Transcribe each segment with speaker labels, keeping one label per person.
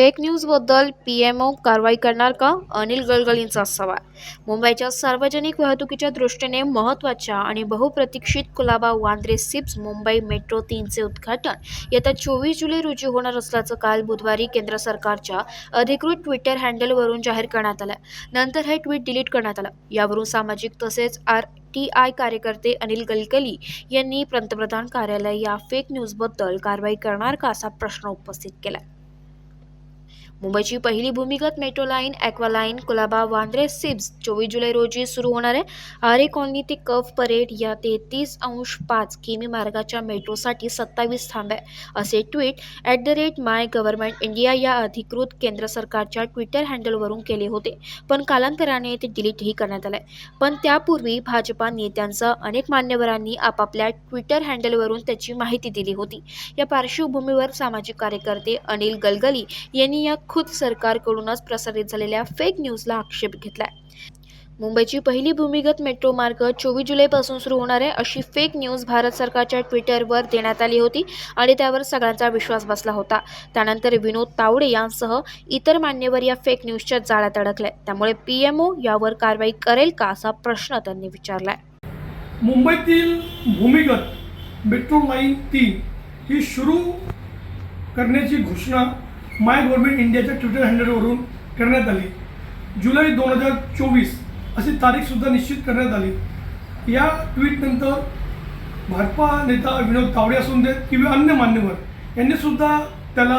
Speaker 1: Fake न्यूजबद्दल P M O कारवाई करणार का? अनिल गलगलींचा सवाल. मुंबईच्या सार्वजनिक वाहतुकीच्या दृष्टीने महत्त्वाच्या आणि बहुप्रतीक्षित कुलाबा वांद्रे सिप्स मुंबई मेट्रो तीनचे उद्घाटन. येत्या चोवीस जुलै रोजी होणार असल्याचं काल बुधवारी केंद्र सरकारच्या अधिकृत ट्विटर हँडलवरून जाहीर करण्यात आलं. नंतर हे ट्विट डिलीट करण्यात आलं. यावरून सामाजिक तसेच आर टी आय कार्यकर्ते अनिल गलकली यांनी पंतप्रधान कार्यालय या फेक न्यूजबद्दल कारवाई करणार का असा प्रश्न उपस्थित केला. मुंबईची पहिली भूमिगत metro line aqua line Colaba Vandre SEEPZ चोवीस जुलै रोजी सुरू होणार आहे. आरे कॉलनी ते कफ परेड या तेहतीस अंश पाच किमी मार्गाच्या मेट्रोसाठी सत्तावीस थांबे असे tweet at the rate my government India या अधिकृत केंद्र सरकारच्या ट्विटर हँडलवरून केले होते. पण कालांतराने ते डिलीटही करण्यात आलंय पण त्यापूर्वी भाजपा नेत्यांसह अनेक मान्यवरांनी आपापल्या ट्विटर हँडलवरून त्याची माहिती दिली होती. या पार्श्वभूमीवर सामाजिक कार्यकर्ते अनिल गलगली यांनी या खुद सरकारकडूनच प्रसारित झालेल्या फेक न्यूजला आक्षेप घेतलाय. मुंबईची पहिली भूमिगत मेट्रो मार्ग चोवीस जुलैपासून सुरू होणार आहे अशी फेक न्यूज भारत सरकारच्या ट्विटरवर देण्यात आली होती आणि त्यावर सगळ्यांचा विश्वास बसला होता. त्यानंतर विनोद तावडे यांसह इतर मान्यवर या फेक न्यूजच्या जाळ्यात अडकले त्यामुळे पी एम ओ यावर कारवाई करेल का असा प्रश्न त्यांनी विचारलाय.
Speaker 2: मुंबईतील भूमिगत मेट्रो लाईन तीन ही सुरू करण्याची घोषणा माय गव्हर्नमेंट इंडियाच्या ट्विटर हँडलवरून करण्यात आली. जुलै दोन हजार चोवीस अशी तारीखसुद्धा निश्चित करण्यात आली. या ट्विटनंतर भाजपा नेता विनोद तावडे असून देत किंवा अन्य मान्यवर यांनीसुद्धा त्याला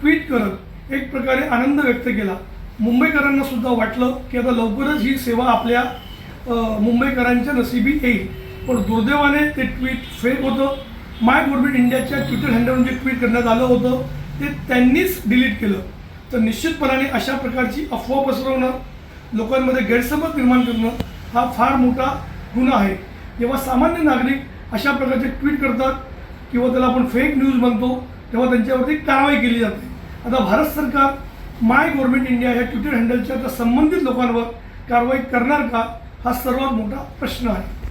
Speaker 2: ट्विट करत एक प्रकारे आनंद व्यक्त केला. मुंबईकरांना सुद्धा वाटलं की आता लवकरच ही सेवा आपल्या मुंबईकरांच्या नशिबी येईल. पण दुर्दैवाने ते ट्विट फेक होतं. माय गव्हर्नमेंट इंडियाच्या ट्विटर हँडलवरून जे ट्विट करण्यात आलं होतं ते त्यांनीच डिलीट केलं. तर निश्चितपणाने अशा प्रकारची अफवा पसरवणं लोकांमध्ये गैरसमज निर्माण करणं हा फार मोठा गुन्हा आहे. जेव्हा सामान्य नागरिक अशा प्रकारचे ट्विट करतात किंवा त्याला आपण फेक न्यूज म्हणतो तेव्हा त्यांच्यावरती कारवाई केली जाते. आता भारत सरकार माय गव्हर्नमेंट इंडिया ह्या ट्विटर हँडलच्या संबंधित लोकांवर कारवाई करणार का हा सर्वात मोठा प्रश्न आहे.